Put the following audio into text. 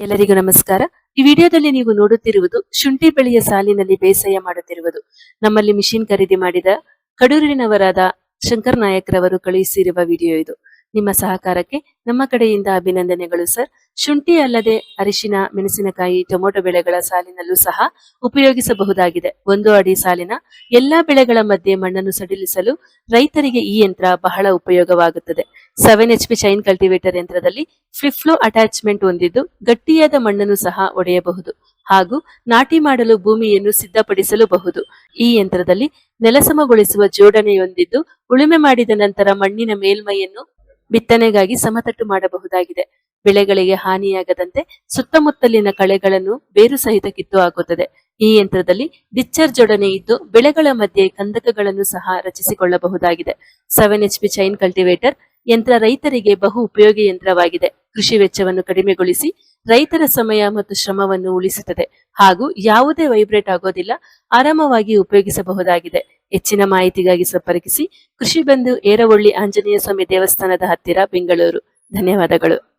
ಎಲ್ಲರಿಗೂ ನಮಸ್ಕಾರ. ಈ ವಿಡಿಯೋದಲ್ಲಿ ನೀವು ನೋಡುತ್ತಿರುವುದು ಶುಂಠಿ ಬೆಳೆಯ ಸಾಲಿನಲ್ಲಿ ಬೇಸಾಯ ಮಾಡುತ್ತಿರುವುದು. ನಮ್ಮಲ್ಲಿ ಮಿಷಿನ್ ಖರೀದಿ ಮಾಡಿದ ಕಡೂರಿನವರಾದ ಶಂಕರ್ ನಾಯಕ್ರವರು ಕಳುಹಿಸಿರುವ ವಿಡಿಯೋ ಇದು. ನಿಮ್ಮ ಸಹಕಾರಕ್ಕೆ ನಮ್ಮ ಕಡೆಯಿಂದ ಅಭಿನಂದನೆಗಳು, ಸರ್. ಶುಂಠಿ ಅಲ್ಲದೆ ಅರಿಶಿನ, ಮೆಣಸಿನಕಾಯಿ, ಟೊಮೊಟೊ ಬೆಳೆಗಳ ಸಾಲಿನಲ್ಲೂ ಸಹ ಉಪಯೋಗಿಸಬಹುದಾಗಿದೆ. ಒಂದು ಅಡಿ ಸಾಲಿನ ಎಲ್ಲಾ ಬೆಳೆಗಳ ಮಧ್ಯೆ ಮಣ್ಣನ್ನು ಸಡಿಲಿಸಲು ರೈತರಿಗೆ ಈ ಯಂತ್ರ ಬಹಳ ಉಪಯೋಗವಾಗುತ್ತದೆ. Seven H P chain cultivator ಯಂತ್ರದಲ್ಲಿ ಫ್ಲಿಫ್ಲೋ ಅಟ್ಯಾಚ್ಮೆಂಟ್ ಹೊಂದಿದ್ದು ಗಟ್ಟಿಯಾದ ಮಣ್ಣನ್ನು ಸಹ ಒಡೆಯಬಹುದು ಹಾಗೂ ನಾಟಿ ಮಾಡಲು ಭೂಮಿಯನ್ನು ಸಿದ್ಧಪಡಿಸಲೂಬಹುದು. ಈ ಯಂತ್ರದಲ್ಲಿ ನೆಲಸಮಗೊಳಿಸುವ ಜೋಡಣೆಯೊಂದಿದ್ದು ಉಳುಮೆ ಮಾಡಿದ ನಂತರ ಮಣ್ಣಿನ ಮೇಲ್ಮೈಯನ್ನು ಬಿತ್ತನೆಗಾಗಿ ಸಮತಟ್ಟು ಮಾಡಬಹುದಾಗಿದೆ. ಬೆಳೆಗಳಿಗೆ ಹಾನಿಯಾಗದಂತೆ ಸುತ್ತಮುತ್ತಲಿನ ಕಳೆಗಳನ್ನು ಬೇರು ಸಹಿತ ಕಿತ್ತು ಹಾಕುತ್ತದೆ. ಈ ಯಂತ್ರದಲ್ಲಿ ಡಿಚ್ಚರ್ ಜೋಡಣೆ ಇದ್ದು ಬೆಳೆಗಳ ಮಧ್ಯೆ ಕಂದಕಗಳನ್ನು ಸಹ ರಚಿಸಿಕೊಳ್ಳಬಹುದಾಗಿದೆ. Seven H P chain cultivator ಯಂತ್ರ ರೈತರಿಗೆ ಬಹು ಉಪಯೋಗಿ ಯಂತ್ರವಾಗಿದೆ. ಕೃಷಿ ವೆಚ್ಚವನ್ನು ಕಡಿಮೆಗೊಳಿಸಿ ರೈತರ ಸಮಯ ಮತ್ತು ಶ್ರಮವನ್ನು ಉಳಿಸುತ್ತದೆ ಹಾಗೂ ಯಾವುದೇ ವೈಬ್ರೇಟ್ ಆಗೋದಿಲ್ಲ, ಆರಾಮವಾಗಿ ಉಪಯೋಗಿಸಬಹುದಾಗಿದೆ. ಹೆಚ್ಚಿನ ಮಾಹಿತಿಗಾಗಿ ಸಂಪರ್ಕಿಸಿ ಕೃಷಿ ಬಂಧು ಏರವಳ್ಳಿ ಆಂಜನೇಯ ಸ್ವಾಮಿ ದೇವಸ್ಥಾನದ ಹತ್ತಿರ, ಬೆಂಗಳೂರು. ಧನ್ಯವಾದಗಳು.